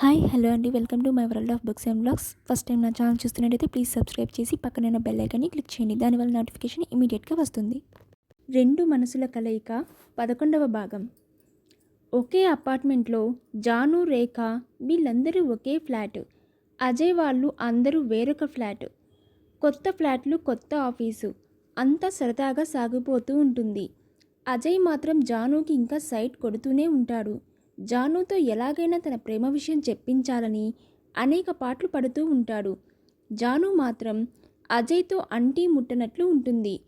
Hi hello అండి. Welcome to my world of books and blogs. First time నా channel చూస్తున్నట్టయితే please subscribe చేసి పక్కన బెల్ ఐకాన్ని క్లిక్ చేయండి. దానివల్ల నోటిఫికేషన్ ఇమీడియట్గా వస్తుంది. రెండు మనసుల కలయిక పదకొండవ భాగం. ఒకే అపార్ట్మెంట్లో జాను రేఖ వీళ్ళందరూ ఒకే ఫ్లాట్. అజయ్ వాళ్ళు అందరూ వేరొక ఫ్లాట్. కొత్త ఫ్లాట్లు కొత్త ఆఫీసు. అంతా సరదాగా సాగిపోతూ ఉంటుంది. అజయ్ మాత్రం జానుకి ఇంకా సైట్ కొడుతూనే ఉంటాడు. జానుతో ఎలాగైనా తన ప్రేమ విషయం చెప్పించాలని అనేక పాటలు పడుతూ ఉంటాడు. జాను మాత్రం అజయ్తో అంటీ ముట్టనట్లు ఉంటుంది.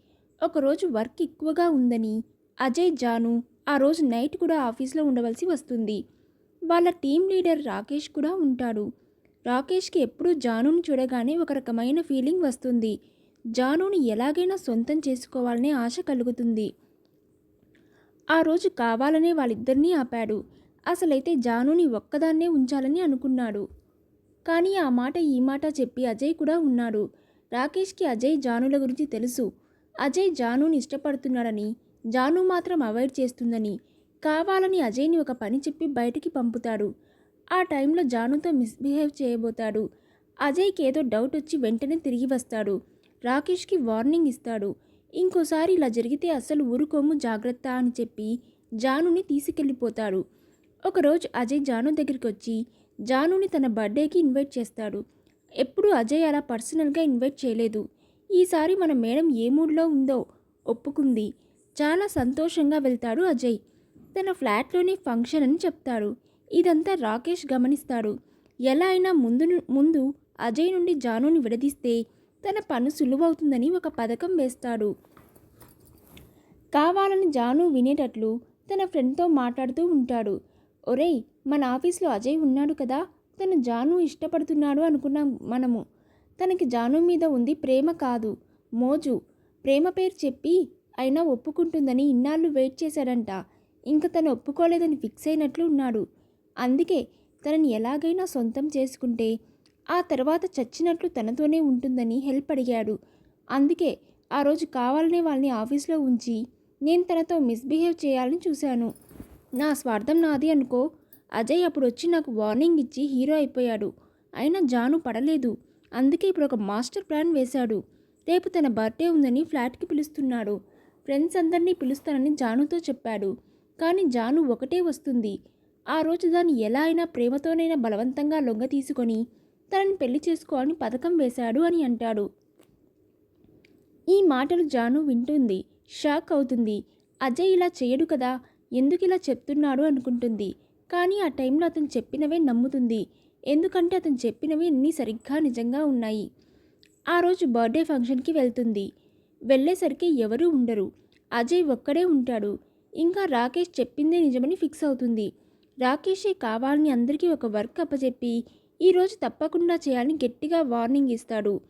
ఒకరోజు వర్క్ ఎక్కువగా ఉందని అజయ్ జాను ఆ రోజు నైట్ కూడా ఆఫీస్లో ఉండవలసి వస్తుంది. వాళ్ళ టీం లీడర్ రాకేష్ కూడా ఉంటాడు. రాకేష్కి ఎప్పుడూ జానుని చూడగానే ఒక రకమైన ఫీలింగ్ వస్తుంది. జానుని ఎలాగైనా సొంతం చేసుకోవాలనే ఆశ కలుగుతుంది. ఆ రోజు కావాలనే వాళ్ళిద్దరినీ ఆపాడు. అసలైతే జానుని ఒక్కదాన్నే ఉంచాలని అనుకున్నాడు. కానీ ఆ మాట ఈ మాట చెప్పి అజయ్ కూడా ఉన్నాడు. రాకేష్కి అజయ్ జానుల గురించి తెలుసు. అజయ్ జానుని ఇష్టపడుతున్నాడని జాను మాత్రం అవాయిడ్ చేస్తుందని కావాలని అజయ్ని ఒక పని చెప్పి బయటికి పంపుతాడు. ఆ టైంలో జానుతో మిస్బిహేవ్ చేయబోతాడు. అజయ్కి ఏదో డౌట్ వచ్చి వెంటనే తిరిగి వస్తాడు. రాకేష్కి వార్నింగ్ ఇస్తాడు. ఇంకోసారి ఇలా జరిగితే అస్సలు ఊరుకోము జాగ్రత్త అని చెప్పి జానుని తీసుకెళ్ళిపోతాడు. ఒకరోజు అజయ్ జాను దగ్గరికి వచ్చి జానుని తన బర్త్డేకి ఇన్వైట్ చేస్తాడు. ఎప్పుడూ అజయ్ అలా పర్సనల్గా ఇన్వైట్ చేయలేదు. ఈసారి మన మేడం ఏ మూడ్లో ఉందో ఒప్పుకుంది. చాలా సంతోషంగా వెళ్తాడు అజయ్. తన ఫ్లాట్లోనే ఫంక్షన్ అని చెప్తాడు. ఇదంతా రాకేష్ గమనిస్తాడు. ఎలా అయినా ముందు ముందు అజయ్ నుండి జానుని విడదీస్తే తన పని సులువవుతుందని ఒక పథకం వేస్తాడు. కావాలని జాను వినేటట్లు తన ఫ్రెండ్తో మాట్లాడుతూ ఉంటాడు. ఒరేయ్ మన ఆఫీస్లో అజయ్ ఉన్నాడు కదా తను జాను ఇష్టపడుతున్నాడు అనుకున్నాం మనము. తనకి జాను మీద ఉంది ప్రేమ కాదు. మోజు. ప్రేమ పేరు చెప్పి అయినా ఒప్పుకుంటుందని ఇన్నాళ్ళు వెయిట్ చేశాడంట. ఇంక తను ఒప్పుకోలేదని ఫిక్స్ అయినట్లు ఉన్నాడు. అందుకే తనని ఎలాగైనా సొంతం చేసుకుంటే ఆ తర్వాత చచ్చినట్లు తనతోనే ఉంటుందని హెల్ప్ అడిగాడు. అందుకే ఆ రోజు కావాలనే వాళ్ళని ఆఫీస్లో ఉంచి నేను తనతో మిస్బిహేవ్ చేయాలని చూశాను. నా స్వార్థం నాది అనుకో. అజయ్ అప్పుడు వచ్చి నాకు వార్నింగ్ ఇచ్చి హీరో అయిపోయాడు. అయినా జాను పడలేదు. అందుకే ఇప్పుడు ఒక మాస్టర్ ప్లాన్ వేశాడు. రేపు తన బర్త్డే ఉందని ఫ్లాట్కి పిలుస్తున్నాడు. ఫ్రెండ్స్ అందరినీ పిలుస్తానని జానుతో చెప్పాడు. కానీ జాను ఒకటే వస్తుంది. ఆ రోజు దాన్ని ఎలా అయినా ప్రేమతోనైనా బలవంతంగా లొంగ తీసుకొని తనని పెళ్ళి చేసుకోవాలని పథకం వేశాడు అని అంటాడు. ఈ మాటలు జాను వింటుంది. షాక్ అవుతుంది. అజయ్ ఇలా చేయడు కదా. ఎందుకు ఇలా చెప్తున్నాడు అనుకుంటుంది. కానీ ఆ టైంలో అతను చెప్పినవే నమ్ముతుంది. ఎందుకంటే అతను చెప్పినవి అన్నీ సరిగ్గా నిజంగా ఉన్నాయి. ఆ రోజు బర్త్డే ఫంక్షన్కి వెళ్తుంది. వెళ్ళేసరికి ఎవరూ ఉండరు. అజయ్ ఒక్కడే ఉంటాడు. ఇంకా రాకేష్ చెప్పిందే నిజమని ఫిక్స్ అవుతుంది. రాకేషే కావాలని అందరికీ ఒక వర్క్ అప్పచెప్పి ఈరోజు తప్పకుండా చేయాలని గట్టిగా వార్నింగ్ ఇస్తాడు.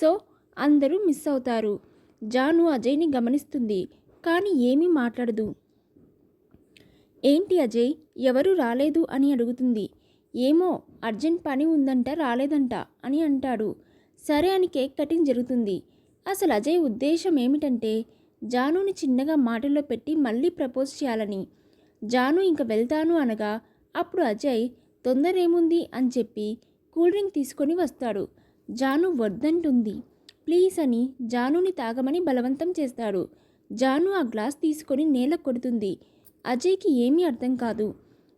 సో అందరూ మిస్ అవుతారు. జాను అజయ్ని గమనిస్తుంది. కానీ ఏమీ మాట్లాడదు. ఏంటి అజయ్? ఎవరు రాలేదు అని అడుగుతుంది. ఏమో అర్జెంట్ పని ఉందంట రాలేదంట అని అంటాడు. సరే అని కేక్ కటింగ్ జరుగుతుంది. అసలు అజయ్ ఉద్దేశం ఏమిటంటే జానుని చిన్నగా మాటల్లో పెట్టి మళ్ళీ ప్రపోజ్ చేయాలని. జాను ఇంక వెళ్తాను అనగా అప్పుడు అజయ్ తొందర ఏముంది అని చెప్పి కూల్ డ్రింక్ తీసుకొని వస్తాడు. జాను వద్దంటుంది. ప్లీజ్ అని జానుని తాగమని బలవంతం చేస్తాడు. జాను ఆ గ్లాస్ తీసుకొని నేల కొడుతుంది. అజయ్కి ఏమీ అర్థం కాదు.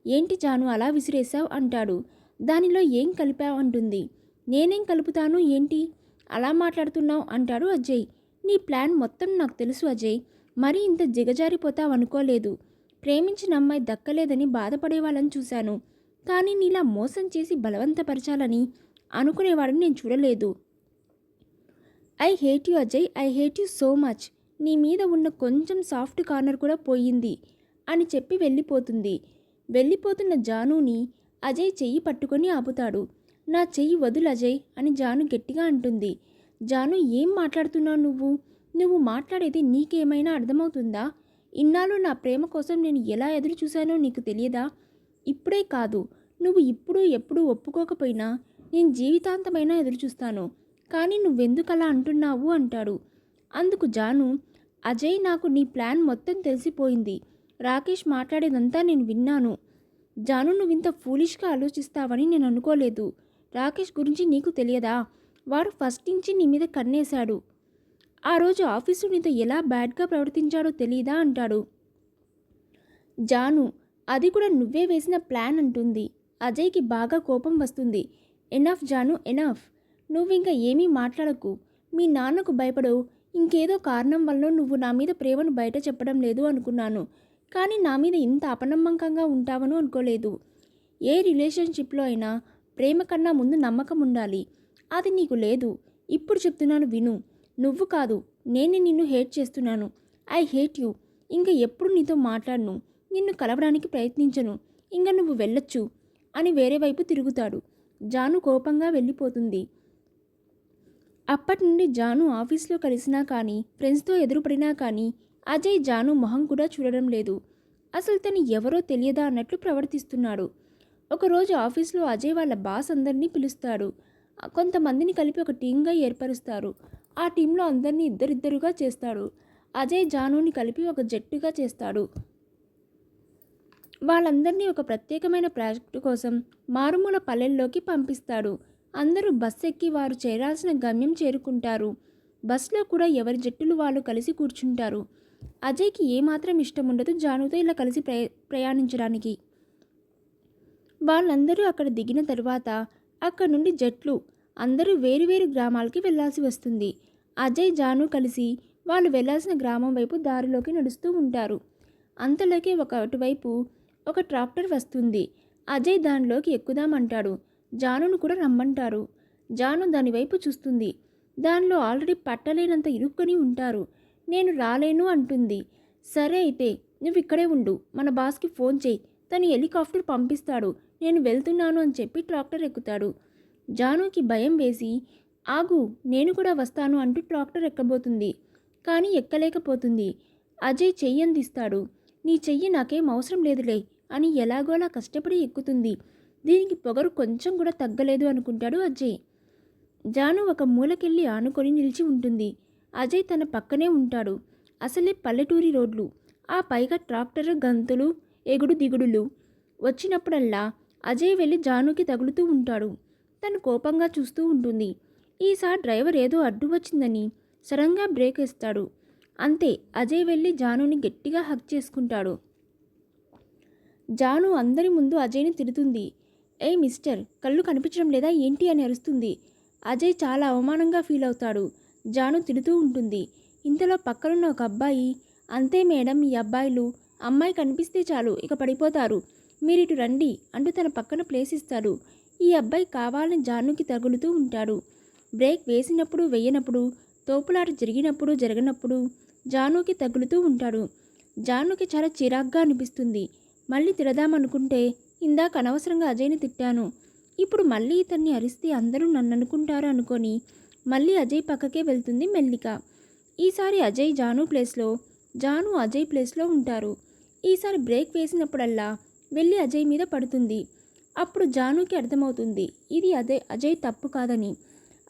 ఏంటి జాను అలా విసిరేశావు? అంటాడు. దానిలో ఏం కలిపావు? అంటుంది. నేనేం కలుపుతాను? ఏంటి? అలా మాట్లాడుతున్నావు? అంటాడు అజయ్. నీ ప్లాన్ మొత్తం నాకు తెలుసు అజయ్. మరీ ఇంత జిగజారిపోతావు అనుకోలేదు. ప్రేమించిన అమ్మాయి దక్కలేదని బాధపడే వాళ్ళని చూశాను. కానీ నీలా మోసం చేసి బలవంతపరచాలని అనుకునేవాడిని నేను చూడలేదు. I hate you Ajay. I hate you so much. నీ మీద ఉన్న కొంచెం సాఫ్ట్ కార్నర్ కూడా పోయింది. అని చెప్పి వెళ్ళిపోతుంది. వెళ్ళిపోతున్న జానుని అజయ్ చెయ్యి పట్టుకొని ఆపుతాడు. నా చెయ్యి వదులు అజయ్ అని జాను గట్టిగా అంటుంది. జాను ఏం మాట్లాడుతున్నావు నువ్వు? నువ్వు మాట్లాడేది నీకేమైనా అర్థమవుతుందా? ఇన్నాళ్ళు నా ప్రేమ కోసం నేను ఎలా ఎదురు చూశానో నీకు తెలియదా? ఇప్పుడే కాదు. నువ్వు ఇప్పుడు ఎప్పుడు ఒప్పుకోకపోయినా నేను జీవితాంతమైనా ఎదురు చూస్తాను. కానీ నువ్వెందుకలా అలా అంటున్నావు? అంటాడు. అందుకు జాను అజయ్ నాకు నీ ప్లాన్ మొత్తం తెలిసిపోయింది. రాకేష్ మాట్లాడేదంతా నేను విన్నాను. జాను నువ్వు ఇంత ఫూలిష్గా ఆలోచిస్తావని నేను అనుకోలేదు. రాకేష్ గురించి నీకు తెలియదా? వాడు ఫస్ట్ నుంచి నీ మీద కన్నేశాడు. ఆ రోజు ఆఫీసు నీతో ఎలా బ్యాడ్గా ప్రవర్తించాడో తెలియదా అంటాడు. జాను అది కూడా నువ్వే వేసిన ప్లాన్ అంటుంది. అజయ్కి బాగా కోపం వస్తుంది. Enough Jaanu enough. నువ్వు ఇంకా ఏమీ మాట్లాడకు. మీ నాన్నకు భయపడవు. ఇంకేదో కారణం వల్ల నువ్వు నా మీద ప్రేమను బయట చెప్పడం లేదు అనుకున్నాను. కానీ నా మీద ఇంత అపనమ్మకంగా ఉంటావను అనుకోలేదు. ఏ రిలేషన్షిప్లో అయినా ప్రేమ కన్నా ముందు నమ్మకం ఉండాలి. అది నీకు లేదు. ఇప్పుడు చెప్తున్నాను విను. నువ్వు కాదు నేను నిన్ను హేట్ చేస్తున్నాను. I hate you. ఇంకా ఎప్పుడు నీతో మాట్లాడను. నిన్ను కలవడానికి ప్రయత్నించను. ఇంకా నువ్వు వెళ్ళొచ్చు అని వేరే వైపు తిరుగుతాడు. జాను కోపంగా వెళ్ళిపోతుంది. అప్పటి నుండి జాను ఆఫీస్లో కలిసినా కానీ ఫ్రెండ్స్తో ఎదురుపడినా కానీ అజయ్ జాను మొహం కూడా చూడడం లేదు. అసలు తను ఎవరో తెలియదా అన్నట్లు ప్రవర్తిస్తున్నాడు. ఒకరోజు ఆఫీస్లో అజయ్ వాళ్ళ బాస్ అందరినీ పిలుస్తాడు. కొంతమందిని కలిపి ఒక టీంగా ఏర్పరుస్తారు. ఆ టీంలో అందరినీ ఇద్దరిద్దరుగా చేస్తాడు. అజయ్ జానుని కలిపి ఒక జట్టుగా చేస్తాడు. వాళ్ళందరినీ ఒక ప్రత్యేకమైన ప్రాజెక్టు కోసం మారుమూల పల్లెల్లోకి పంపిస్తాడు. అందరూ బస్ ఎక్కి వారు చేరాల్సిన గమ్యం చేరుకుంటారు. బస్లో కూడా ఎవరి జట్టులు వాళ్ళు కలిసి కూర్చుంటారు. అజయ్కి ఏమాత్రం ఇష్టం ఉండదు జానుతో ఇలా కలిసి ప్రయ ప్రయాణించడానికి. వాళ్ళందరూ అక్కడ దిగిన తర్వాత అక్కడ నుండి జట్లు అందరూ వేరువేరు గ్రామాలకి వెళ్ళాల్సి వస్తుంది. అజయ్ జాను కలిసి వాళ్ళు వెళ్ళాల్సిన గ్రామం వైపు దారిలోకి నడుస్తూ ఉంటారు. అంతలోకి ఒక అటువైపు ఒక ట్రాక్టర్ వస్తుంది. అజయ్ దానిలోకి ఎక్కుదామంటాడు. జానును కూడా రమ్మంటారు. జాను దాని వైపు చూస్తుంది. దానిలో ఆల్రెడీ పట్టలేనంత ఇరుక్కొని ఉంటారు. నేను రాలేను అంటుంది. సరే అయితే నువ్వు ఇక్కడే ఉండు. మన బాస్కి ఫోన్ చేయి. తను హెలికాప్టర్ పంపిస్తాడు. నేను వెళ్తున్నాను అని చెప్పి ట్రాక్టర్ ఎక్కుతాడు. జానుకి భయం వేసి ఆగు నేను కూడా వస్తాను అంటూ ట్రాక్టర్ ఎక్కబోతుంది. కానీ ఎక్కలేకపోతుంది. అజయ్ చెయ్యి అందిస్తాడు. నీ చెయ్యి నాకేం అవసరం లేదులే అని ఎలాగోలా కష్టపడి ఎక్కుతుంది. దీనికి పొగరు కొంచెం కూడా తగ్గలేదు అనుకుంటాడు అజయ్. జాను ఒక మూలకెళ్ళి ఆనుకొని నిలిచి ఉంటుంది. అజయ్ తన పక్కనే ఉంటాడు. అసలే పల్లెటూరి రోడ్లు ఆ పైగా ట్రాక్టర్ గంతులు ఎగుడు దిగుడులు. వచ్చినప్పుడల్లా అజయ్ వెళ్ళి జానుకి తగులుతూ ఉంటాడు. తను కోపంగా చూస్తూ ఉంటుంది. ఈసారి డ్రైవర్ ఏదో అడ్డు వచ్చిందని సడన్గా బ్రేక్ వేస్తాడు. అంతే అజయ్ వెళ్ళి జానుని గట్టిగా హక్ చేసుకుంటాడు. జాను అందరి ముందు అజయ్ని తిడుతుంది. ఏ మిస్టర్ కళ్ళు కనిపించడం లేదా ఏంటి? అని అరుస్తుంది. అజయ్ చాలా అవమానంగా ఫీల్ అవుతాడు. జాను తిడుతూ ఉంటుంది. ఇంతలో పక్కనున్న ఒక అబ్బాయి అంతే మేడం ఈ అబ్బాయిలు అమ్మాయి కనిపిస్తే చాలు ఇక పడిపోతారు. మీరిటు రండి అంటూ తన పక్కన ప్లేస్ ఇస్తాడు. ఈ అబ్బాయి కావాలని జానుకి తగులుతూ ఉంటాడు. బ్రేక్ వేసినప్పుడు వేయనప్పుడు తోపులాట జరిగినప్పుడు జరగనప్పుడు జానుకి తగులుతూ ఉంటాడు. జానుకి చాలా చిరాగ్గా అనిపిస్తుంది. మళ్ళీ తిడదామనుకుంటే ఇందాక అనవసరంగా అజయ్ని తిట్టాను. ఇప్పుడు మళ్ళీ ఇతన్ని అరిస్తే అందరూ నన్ను అనుకుంటారు అనుకొని మళ్ళీ అజయ్ పక్కకే వెళ్తుంది మెల్లిక. ఈసారి అజయ్ జాను ప్లేస్లో జాను అజయ్ ప్లేస్లో ఉంటారు. ఈసారి బ్రేక్ వేసినప్పుడల్లా వెళ్ళి అజయ్ మీద పడుతుంది. అప్పుడు జానుకి అర్థమవుతుంది ఇది అజయ్ అజయ్ తప్పు కాదని.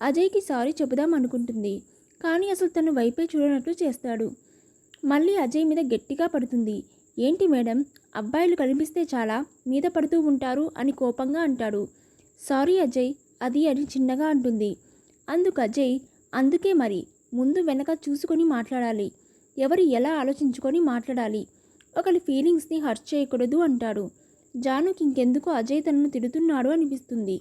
అజయ్కి సారీ చెబుదాం అనుకుంటుంది కానీ అసలు తను వైపే చూడనట్లు చేస్తాడు. మళ్ళీ అజయ్ మీద గట్టిగా పడుతుంది ఏంటి మేడం అబ్బాయిలు కనిపిస్తే చాలా మీద పడుతూ ఉంటారు అని కోపంగా అంటాడు. సారీ అజయ్ అది అని చిన్నగా అంటుంది. అందుకు అజయ్ అందుకే మరి ముందు వెనక చూసుకొని మాట్లాడాలి. ఎవరు ఎలా ఆలోచించుకొని మాట్లాడాలి? ఒకరి ఫీలింగ్స్ని హర్ట్ చేయకూడదు అంటాడు. జానుకి ఇంకెందుకు అజయ్ తనను తిడుతున్నాడు అనిపిస్తుంది.